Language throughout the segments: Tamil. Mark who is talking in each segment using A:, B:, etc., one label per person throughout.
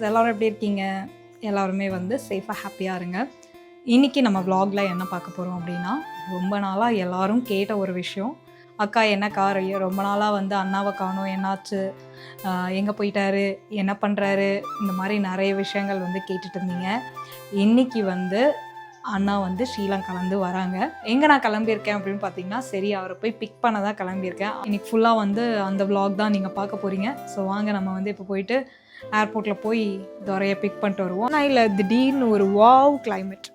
A: ஃப்ரெண்ட்ஸ் எல்லோரும் எப்படி இருக்கீங்க? எல்லாருமே வந்து சேஃபாக ஹாப்பியாக இருங்க. இன்றைக்கி நம்ம வ்ளாகில் என்ன பார்க்க போகிறோம் அப்படின்னா ரொம்ப நாளாக எல்லாரும் கேட்ட ஒரு விஷயம். அக்கா என்ன கார் ரொம்ப நாளாக வந்து அண்ணாவை காணும். என்னாச்சு? எங்கே போயிட்டாரு? என்ன பண்ணுறாரு இந்த மாதிரி நிறைய விஷயங்கள் வந்து கேட்டுட்டு இருந்தீங்க. இன்னைக்கு வந்து அண்ணா வந்து ஸ்ரீலங்காலேருந்து வராங்க. எங்கே நான் கிளம்பியிருக்கேன் அப்படின்னு பார்த்தீங்கன்னா சரி அவரை போய் பிக் பண்ண தான் கிளம்பியிருக்கேன். இன்றைக்கி ஃபுல்லாக வந்து அந்த vlog தான் நீங்கள் பார்க்க போகிறீங்க ஸோ வாங்க நம்ம வந்து இப்போ போயிட்டு ஏர்போர்ட்டில் போய் துறையை பிக் பண்ணிட்டு வருவோம். ஆனால் இல்லை திடீர்னு ஒரு வாவ் கிளைமேட்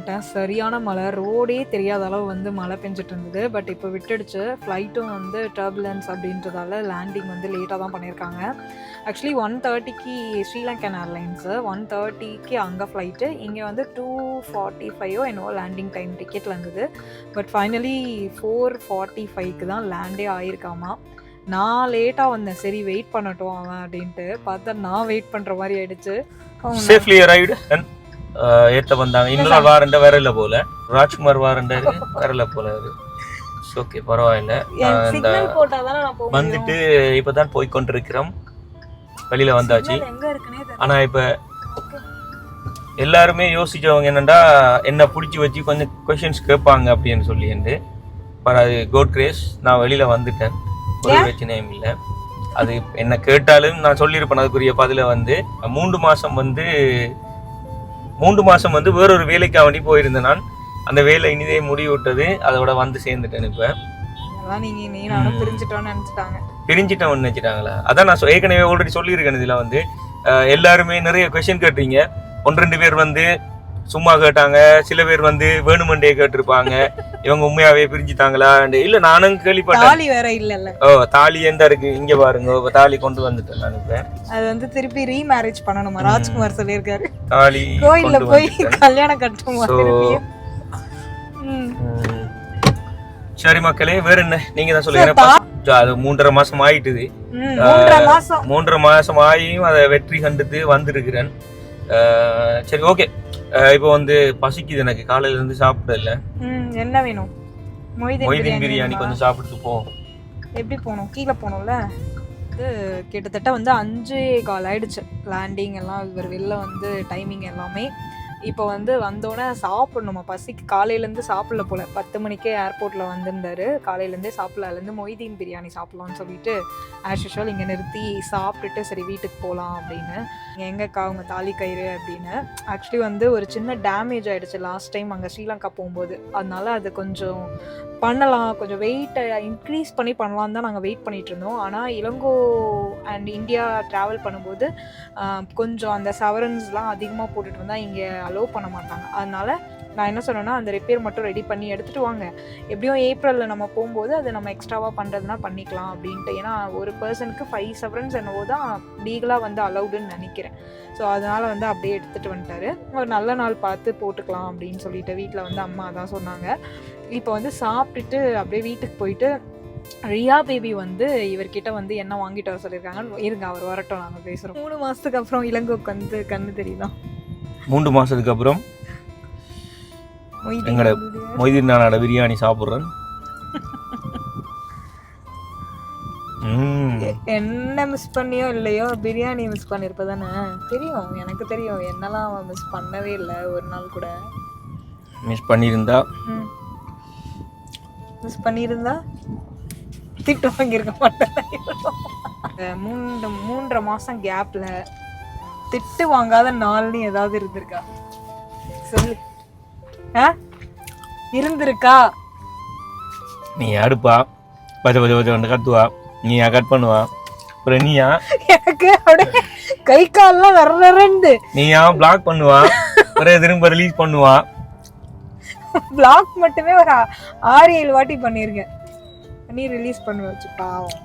A: வந்துட்டேன் சரியான மழை. ரோடே தெரியாத அளவு வந்து மழை பெஞ்சிட்டு இருந்தது பட் இப்போ விட்டுடுச்சு. ஃப்ளைட்டும் வந்து டர்புலன்ஸ் அப்படின்றதால லேண்டிங் வந்து லேட்டாக தான் பண்ணியிருக்காங்க ஆக்சுவலி ஒன் தேர்ட்டிக்கு ஸ்ரீலங்கன் ஏர்லைன்ஸு ஒன் தேர்ட்டிக்கு அங்கே ஃப்ளைட்டு இங்கே வந்து டூ ஃபார்ட்டி ஃபைவோ என்னவோ லேண்டிங் டைம் டிக்கெட்டில் இருந்தது பட் ஃபைனலி ஃபோர் ஃபார்ட்டி ஃபைவ்க்கு தான் லேண்டே ஆயிருக்காமா. நான் லேட்டாக வந்தேன். சரி வெயிட் பண்ணட்டும் அவன் அப்படின்ட்டு. பார்த்தா நான் வெயிட் பண்ணுற மாதிரி ஆயிடுச்சு. அவங்க
B: சேஃப்லி அரைவ்டு ஏத்த வந்தாங்க. இன்னொரு வாரண்ட வரல போல. ராஜ்குமார் வாரண்ட வரல போல அது. ஓகே பரவாயில்ல. இந்த வந்துட்டு இப்பதான் போய் கொண்டிருக்கிறோம் வெளியில வந்தாச்சு. ஆனா இப்ப எல்லாருமே யோசிச்சவங்க என்னன்னா என்ன பிடிச்சி வச்சு கொஞ்சம் கொஷின்ஸ் கேட்பாங்க அப்படின்னு சொல்லி பட் அது கோட் கிரேஸ் நான் வெளியில வந்துட்டேன். ஒரு பிரச்சனையும் இல்லை. அது என்ன கேட்டாலும் நான் சொல்லியிருப்பேன் அதுக்குரிய பதில வந்து மூன்று மாசம் வந்து மூன்று மாசம் வந்து வேறொரு வேலைக்காக வேண்டி போயிருந்தேன் நான். அந்த வேலை இனிதே முடிவு விட்டது அதோட வந்து சேர்ந்துட்டேன் இப்ப.
A: பிரிஞ்சிட்டோம்னு
B: நினைச்சிட்டாங்களா? அதான் நான் ஏற்கனவே ஆல்ரெடி சொல்லியிருக்கேன் இதுல வந்து. எல்லாருமே நிறைய கொஸ்டின் கேட்டீங்க. ஒன்று ரெண்டு பேர் வந்து சும்மா கேட்டாங்க. சில பேர் வந்து வேணுமெண்டே கேட்டிருப்பாங்க. இவங்க உண்மையாவே பிரிஞ்சுட்டாங்களா? இல்ல நானும் கேள்விப்பட்டேன்.
A: தாலி வேற இல்லல்ல.
B: ஓ தாலி எந்த இருக்கு? இங்க பாருங்க. தாலி கொண்டு வந்துட்டேன் நான்
A: அது வந்து திருப்பி ரீமேரேஜ் பண்ணணுமா? ராஜ்குமார் சொல்லியிருக்காரு.
B: தாலி
A: கோயில்ல போய் கல்யாணம் கட்டணுமா
B: So-
A: திருப்பியும்? ம்.
B: ம். சரி மக்களே வேற என்ன? நீங்க தான் சொல்லுங்க. அது மூன்றரை மாசம் ஆயிட்டுது.
A: மூன்றரை மாசம்.
B: ஆகியும் அதை வெற்றி கண்டுட்டு வந்திருக்கிறேன். சரி ஓகே. இப்போ வந்து பசிக்குது எனக்கு. காலையில இருந்து சாப்பிடல.
A: ம், என்ன வேணும்? மொய்தீன்
B: பிரியாணி? கொஞ்சம் சாப்பிட்டு போ.
A: எப்படி போகணும்? கீழே போகணும்ல? இது கிட்டத்தட்ட வந்து அஞ்சு கால் ஆயிடுச்சு. லேண்டிங் எல்லாம் இவர் வெளில வந்து டைமிங் எல்லாமே. இப்போ வந்து வந்தோடனே சாப்பிடணுமா. பசிக்கு காலையிலேருந்து சாப்பிடல போல. பத்து மணிக்கே ஏர்போர்ட்டில் வந்திருந்தாரு. காலையிலேருந்தே சாப்பிடலேருந்து மொய்தீன் பிரியாணி சாப்பிட்லான்னு சொல்லிட்டு ஆஸ் யூஷுவல் இங்கே நிறுத்தி சாப்பிட்டுட்டு சரி வீட்டுக்கு போகலாம் அப்படின்னு. எங்கக்கா அவங்க தாலி கயிறு அப்படின்னு. ஆக்சுவலி வந்து ஒரு சின்ன டேமேஜ் ஆகிடுச்சு லாஸ்ட் டைம் அங்கே ஸ்ரீலங்கா போகும்போது. அதனால அது கொஞ்சம் பண்ணலாம். கொஞ்சம் வெயிட்டை இன்க்ரீஸ் பண்ணி பண்ணலாம் தான் நாங்கள் வெயிட் பண்ணிட்டு இருந்தோம். ஆனால் இளங்கோ அண்ட் இந்தியா ட்ராவல் பண்ணும்போது கொஞ்சம் அந்த சவரன்ஸ்லாம் அதிகமாக போட்டுட்டு இருந்தால் இங்கே அலோவ் பண்ண மாட்டாங்க. அதனால நான் என்ன சொன்னேன்னா அந்த ரிப்பேர் மட்டும் ரெடி பண்ணி எடுத்துகிட்டு வாங்க. எப்படியும் ஏப்ரலில் நம்ம போகும்போது அதை நம்ம எக்ஸ்ட்ராவாக பண்ணுறதுனா பண்ணிக்கலாம் அப்படின்ட்டு. ஏன்னா ஒரு பர்சனுக்கு ஃபைவ் செவரன்ஸ் என்னவோ தான் லீகலாக வந்து அலௌடுன்னு நினைக்கிறேன். ஸோ அதனால் வந்து அப்படியே எடுத்துகிட்டு வந்துட்டாரு. ஒரு நல்ல நாள் பார்த்து போட்டுக்கலாம் அப்படின்னு சொல்லிட்டு வீட்டில் வந்து அம்மா தான் சொன்னாங்க. இப்போ வந்து சாப்பிட்டுட்டு அப்படியே வீட்டுக்கு போயிட்டு ரியா பேபி வந்து இவர்கிட்ட வந்து என்ன வாங்கிட்டு வர சொல்லியிருக்காங்க இருங்க அவர் வரட்டும் நாங்கள் பேசுகிறோம் மூணு மாதத்துக்கு அப்புறம் இளங்கோக்கு வந்து கண்ணு தெரியுதான்
B: மூன்று மாசத்துக்கு அப்புறம்
A: வந்து
B: மொய்தீன் நானோட பிரியாணி சாப்பிட்றேன்.
A: என்ன மிஸ் பண்ணியோ இல்லையோ பிரியாணி மிஸ் பண்ணியிருப்ப தானே தெரியும் எனக்கு தெரியும். என்னெல்லாம் அவன் மிஸ் பண்ணவே இல்லை ஒரு நாள் கூட.
B: மிஸ் பண்ணியிருந்தா?
A: மிஸ் பண்ணியிருந்தா? திட்டு வாங்கியிருக்க மாட்டேன். இந்த மூன்று மூன்றரை மாசம் கேப்ல திட்டு வாங்காத நாள்னு ஏதாவது இருந்திருக்கா? சொல்லு. ஆ? இருந்திருக்கா?
B: நீ அடுப்பா. பச்சை பச்சை பச்சை வந்து கத்துவா. நீயா கட் பண்ணுவா. அப்புறம் நீயா?
A: எனக்கு அப்படியே கை கால்லாம் வர்றண்டு
B: நீயா பிளாக் பண்ணுவா. அப்புறம் திரும்ப ரிலீஸ் பண்ணுவா.
A: பிளாக் மட்டுமே ஒரு ஆறு ஏழு வாட்டி பண்ணியிருக்கேன். பண்ணி ரிலீஸ் பண்ணி வச்சு பாவம்.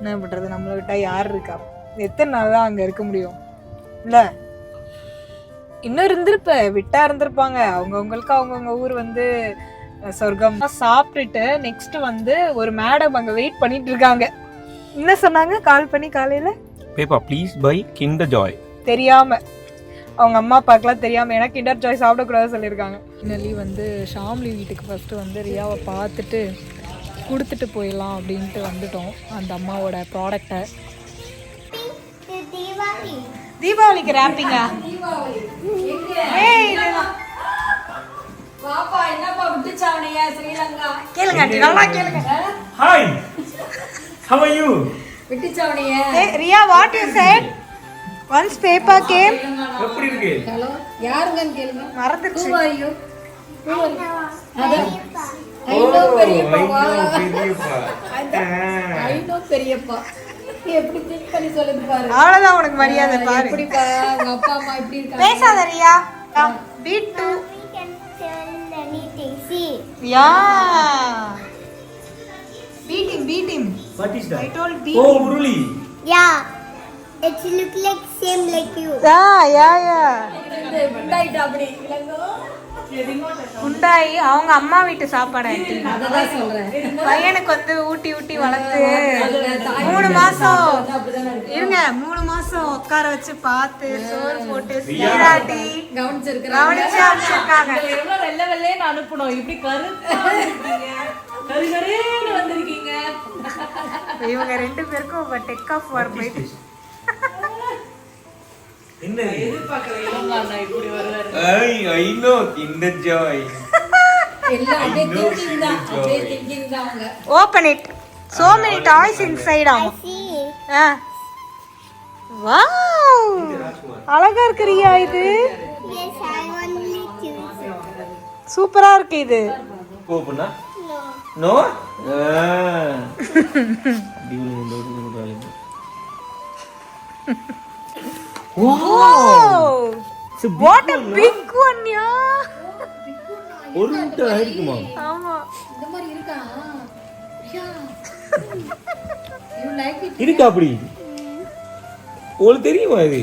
A: என்ன பண்றது? நம்மளை விட்டா யார் இருக்கா? எத்தனை நாள் தான் அங்க இருக்க முடியும்? இல்ல. இன்னும் இருந்திருப்ப விட்டா இருந்திருப்பாங்க. அவங்கவுங்களுக்கு அவங்கவுங்க ஊர் வந்து சொர்க்கம். சாப்பிட்டுட்டு நெக்ஸ்ட் வந்து ஒரு மேடம் அங்க வெயிட் பண்ணிட்டு இருக்காங்க. என்ன சொன்னாங்க? கால் பண்ணி காலையில?
B: பேப்பா ப்ளீஸ் பை கிண்ட ஜாய்
A: தெரியாம. அவங்க அம்மா அப்பாக்கெல்லாம் தெரியாம எனக்கு கிண்டர் ஜாய் சாப்பிடக்கூடாது சொல்லியிருக்காங்க. இன்னலி வந்து ஷாம்லி வீட்டுக்கு ஃபர்ஸ்ட் வந்து ரியாவை பார்த்துட்டு கொடுத்துட்டு போயிடலாம் அப்படின்ட்டு வந்துட்டோம். அந்த அம்மாவோட ப்ராடக்டை தீபாவளிக்கு ரேப்பிங்க
C: பாப்பா என்னப்பா விட்டுச்சாவணியா? ஸ்ரீலங்கா.
A: கேளுங்க ஆண்டி, நல்லா கேளுங்க.
B: Hi how are you
C: விட்டுச்சாவணிய?
A: Ria what you said once paper game
B: எப்படி இருக்கு?
C: ஹலோ யாருங்கன்னு கேளுங்க.
A: மறந்துருச்சு.
C: Who are you? Who are you? அதான். I know பெரியப்பாவா?
B: பெரியப்பா.
C: I know பெரியப்பா. எப்படி திங்க் பண்ணி சொல்லுது பாரு
A: அவ்வளவுதான் உனக்கு மரியாதை பாரு
C: எப்படிப்பா உங்க அப்பா அம்மா எப்படி இருக்காங்க
A: பேசாத Ria beat too
D: we can tell anything see
A: yeah beat him beat him
B: what is
A: i
B: that
A: told
B: oh
A: beat him
B: Murali
D: yeah it look like same like you
A: yeah yeah yeah
C: உண்டாயிட்டா அப்படி இல்லைங்கோ?
A: உண்டாயி அவங்க அம்மா வீட்டு சாப்பாடு ஆண்டி. பையனுக்கு வந்து ஊட்டி ஊட்டி வளர்த்து மூணு மாசம். இருங்க மூணு மாசம் உட்கார வச்சு பார்த்து சோறு போட்டு சீராட்டி
C: கவனிச்சிருக்கிறாங்க.
A: கவனிச்சு அனுப்பிச்சிருக்காங்க.
E: எவ்வளவு வெள்ளை வெள்ளையன்னு அனுப்பணும். இப்படி. கரு கருன்னு வந்திருக்கீங்க.
A: இவங்க ரெண்டு பேருக்கும் டெக் ஆஃப் ஒர்க்
B: என்ன
A: open it so many toys inside ஆமா
D: see.
A: ஆ. வாவ் அழகா இருக்குறியா இது?
D: Yes i only choose
A: சூப்பரா இருக்கு இது
B: ஓப்பனா
D: no
B: no
A: what a big one yeah
B: ஒரு முட்டை ஆயிருக்குமா?
A: ஆமா.
C: இந்த மாதிரி இருக்கா? யா. யூ லைக் இட்
B: இருக்கா அப்படி? உங்களுக்கு தெரியுமா இது?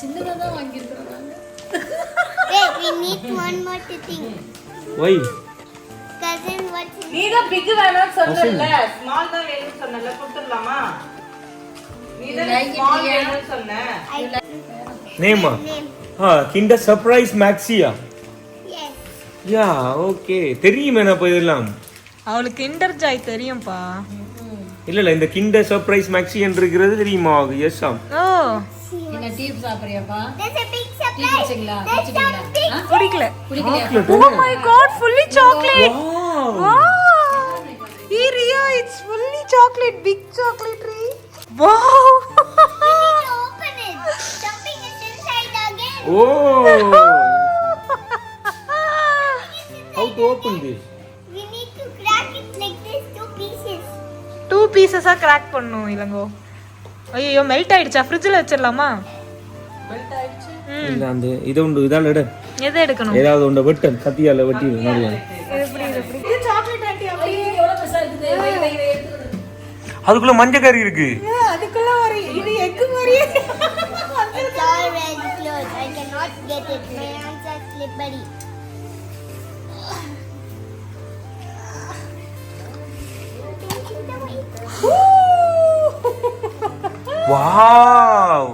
C: சின்னதா தான் வாங்கி இருக்காங்க
D: wait we need one more to think.
B: Why
D: cousin what's in
E: நீ தான் பிக் வேணும்னு சொன்னல ஸ்மால் தான் வேணும்னு சொன்னல கொடுத்துடலாமா?
B: நேமா கிண்டர் சர்ப்ரைஸ் மேக்ஸியா யா ஓகே தெரியுமே இப்போ இதெல்லாம்?
A: அவளுக்கு கிண்டர் ஜாய் தெரியும்பா.
B: இல்ல இல்ல இந்த கிண்டர் சர்ப்ரைஸ் மேக்ஸியன் இருக்கிறது தெரியுமா? எஸ் ஆம்.
A: ஓ.
C: என்ன டீ?
A: குடிக்கல. My god fully
B: chocolate
A: wow Ria, it's fully chocolate, big Wow!
D: we need to open it something is inside again
B: oh how to open this
D: we need to crack it like this two pieces.
A: Two பீசஸா crack பண்ணும் இளங்கோ. ஐயோ மெல்ட் ஆயிடுச்சா? ஃப்ரிட்ஜில் வச்சிடலாமா? ம்.
B: இல்ல அந்த இது உண்டு இதால எடு.
A: எதை எடுக்கணும்?
B: ஏதாவது உண்ட வெட்டன் கத்தியால வெட்டி நடுவே அதுக்குள்ள மஞ்சள் கறி இருக்கு
A: அதுக்குள்ள ஒரு இது எக்கு மாதிரியே
D: it's all red clothes i cannot get it my hands are slippery
B: wow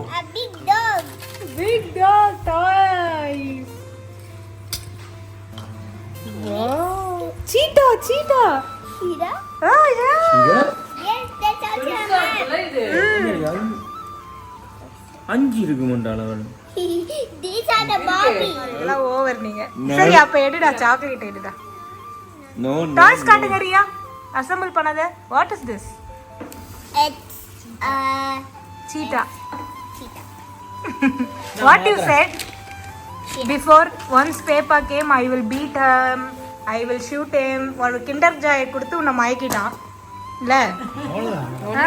D: a
B: அஞ்சு இருக்கு. மண்டால
A: ஓவர் நீங்க. சரி அப்ப எடுடா சாக்லேட் எடுடா.
B: நோ
A: டாய்ஸ் காட்டுங்க ரியா அசெம்பிள் பண்ணத. What is this
D: it's cheetah
A: cheetah. What you said before once paper game I will beat I will shoot him ஒரு கிண்டர் ஜாய் கொடுத்து உன்னை மயக்கிட்டான். இல்ல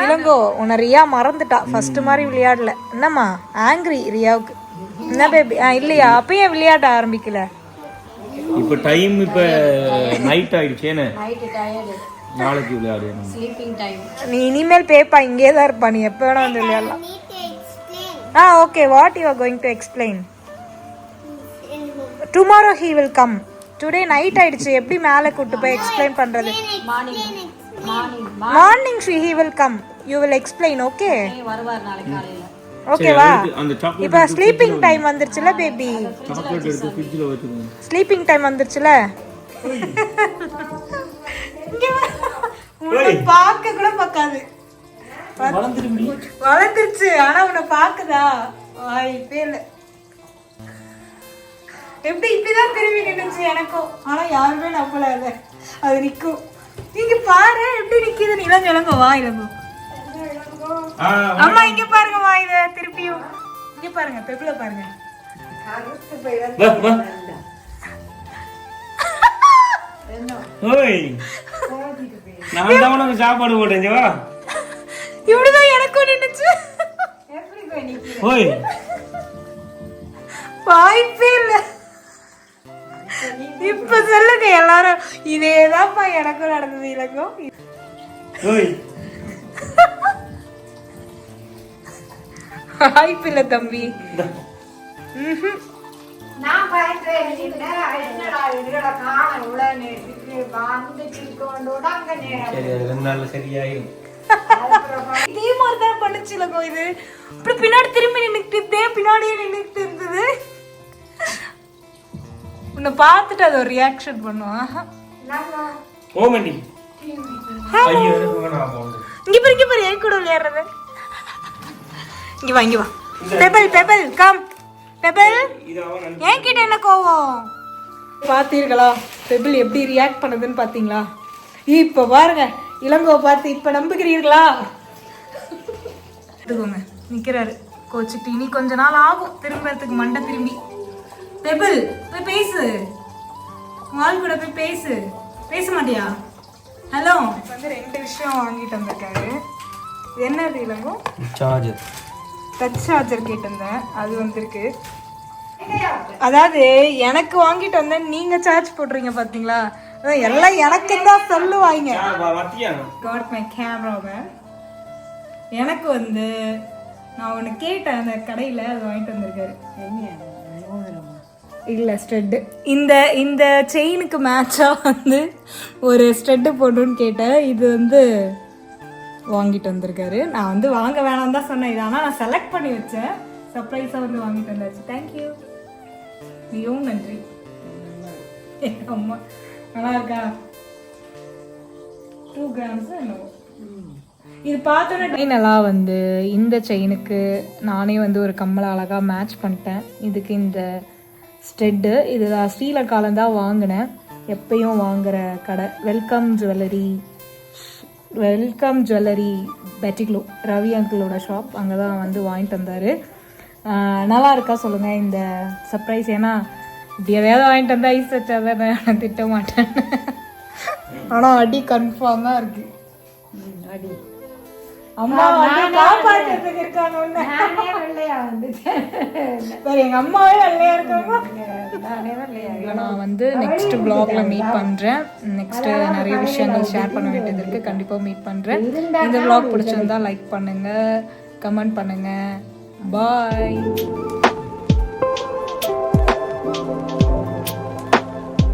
A: இளங்கோ உன்னை ரியா மறந்துட்டா. ஃபர்ஸ்ட் மாதிரி விளையாடல. என்னம்மா? ஆங்கிரி ரியாவுக்கு. என்ன பேபி ஆ இல்லையா? அப்பயே விளையாட ஆரம்பிக்கல.
B: இப்ப டைம் இப்ப நைட் ஆயிடுச்சு. என்ன?
C: நைட்டு டயர்டு
B: நாளைக்கு
C: டைம்
A: நீ இனிமேல் பேப்பா இங்கே தான் இருப்பா. நீ எப்போ வேணா வந்து விளையாடலாம். ஆ okay what you are going
D: to explain
A: tomorrow he will come today night ஆயிடுச்சு. எப்படி மேலே கூட்டு போய் எக்ஸ்பிளைன் பண்றது?
C: Morning morning
A: morning he will come you will explain okay
C: வருவார் நாளைக்கு காலையில.
A: ஓகேவா இப்போ ஸ்லீப்பிங் டைம் வந்துருச்சுல பேபி ஸ்லீப்பிங் டைம் வந்துருச்சுல. உன்னை பார்க்க கூட பார்க்காது. வளர்ந்துருச்சு ஆனா உன்னை பாக்குதா வாய்ப்பே இல்ல எப்படி இப்படிதான் திரும்பி நின்னுச்சு எனக்கும். ஆனா யாருமே நம்பல அத. அது நிக்கும். நீங்க பாரு எப்படி நிக்குது? இளங்க இளங்க வா இளங்கோ அம்மா இங்க பாருங்க வா இத திருப்பியும். இங்க பாருங்க பெப்பில பாருங்க.
B: ஓய். நான் தான் உனக்கு சாப்பாடு போட்டேன் வா.
A: இப்படிதான் எனக்கும் நின்னுச்சு.
B: ஓய்.
A: வாய்ப்பே இல்ல. இப்ப சொல்லுங்க எல்லாரும். இதேதான்ப்பா எனக்கும் நடந்தது இலங்கம்
B: ஓய்.
A: வாய்ப்பு இல்ல தம்பி.
C: நான்
B: சரியாயிரும்.
A: இதே மாதிரி தான் பண்ணுச்சு இது. அப்படி பின்னாடி திரும்பி இப்படியே பின்னாடியே நின்னுக்கிட்டு இருந்தது. உன்னை பார்த்துட்டு அது ஒரு ரியாக்ஷன் பண்ணுவான்
B: ஓமண்டி
A: இங்க பாரு இங்க பாரு என் கூட விளையாடுறது. இங்க வா இங்க வா. பெபல் பெபல் கம் பெபல்
B: இது அவன் நன்றி.
A: என்கிட்ட என்ன கோவம்? பார்த்தீர்களா? பெபிள் எப்படி ரியாக்ட் பண்ணுதுன்னு பார்த்தீங்களா? இப்போ பாருங்க இளங்கோ பார்த்து இப்போ நம்புகிறீர்களா? எடுத்துக்கோங்க நிற்கிறாரு கோச்சிட்டு இனி கொஞ்ச நாள் ஆகும். திரும்பறதுக்கு மண்டை திரும்பி. பெபிள் போய் பேசு. மால் கூட போய் பேசு. பேச மாட்டியா? ஹலோ வந்து ரெண்டு விஷயம் வாங்கிட்டு வந்திருக்காரு. என்னது இளங்கோ?
B: சார்ஜர்
A: டச் சார்ஜர் கேட்டிருந்தேன். அது வந்திருக்கு. அதாவது எனக்கு வாங்கிட்டு வந்தேன் நீங்க சார்ஜ் போடுறீங்க பாத்தீங்களா? அதான் எல்லாம் எனக்கு தான் சொல்லுவாங்க.
B: வத்தியா
A: காட் மை கேமராவை எனக்கு வந்து நான் ஒன்று கேட்டேன் அந்த கடையில் அது வாங்கிட்டு வந்திருக்காரு. இல்லை ஸ்ட்ரெட்டு இந்த இந்த செயினுக்கு மேட்சாக வந்து ஒரு ஸ்ட்ரெட்டு போடணும்னு கேட்டேன். இது வந்து வாங்கிட்டு வந்திருக்காரு. நான் வந்து வாங்க வேணாம் தான் சொன்னேன். இது ஆனால் நான் செலக்ட் பண்ணி வச்சேன். சர்ப்ரைஸாக வந்து வாங்கிட்டு வந்தாச்சு. தேங்க்யூ மிகவும் நன்றி. அம்மா நல்லா இருக்கா? டூ கிராம்ஸ் என்னவோ. இது பார்த்தோன்னே நல்லா வந்து இந்த செயினுக்கு நானே வந்து ஒரு கம்மலை அழகாக மேட்ச் பண்ணிட்டேன். இதுக்கு இந்த ஸ்டெட்டு. இது நான் ஸ்ரீலங்காலம் தான் வாங்கினேன் எப்பயும் வாங்குகிற கடை. வெல்கம் ஜுவல்லரி வெல்கம் ஜுவல்லரி பெட்டிக்லோ ரவி அங்கிளோட ஷாப் அங்கே தான் வந்து வாங்கிட்டு வந்தார். நல்லா இருக்கா சொல்லுங்கள் இந்த சர்ப்ரைஸ் ஏன்னா இப்படி எதையாவது வாங்கிட்டு வந்தால் ஐஸ் வச்சாதான் நான் திட்ட மாட்டேன் ஆனால் அடி கன்ஃபார்மாக இருக்குது
C: அடி.
A: அம்மா வந்து காப்பாற்றுறதுக்கு இருக்காங்க ஒண்ணு
C: நானே வெள்ளையா வந்துட்டேன்.
A: வேற எங்க அம்மாவே வெள்ளையா இருக்காங்க.
C: நானே வெள்ளையா
A: இதை நான் வந்து நெக்ஸ்ட் vlogல மீட் பண்றேன். நெக்ஸ்ட் நிறைய விஷயங்கள் ஷேர் பண்ண வேண்டியது இருக்கு. கண்டிப்பா மீட் பண்றேன். இந்த vlog பிடிச்சிருந்தா லைக் பண்ணுங்க கமெண்ட் பண்ணுங்க. பாய்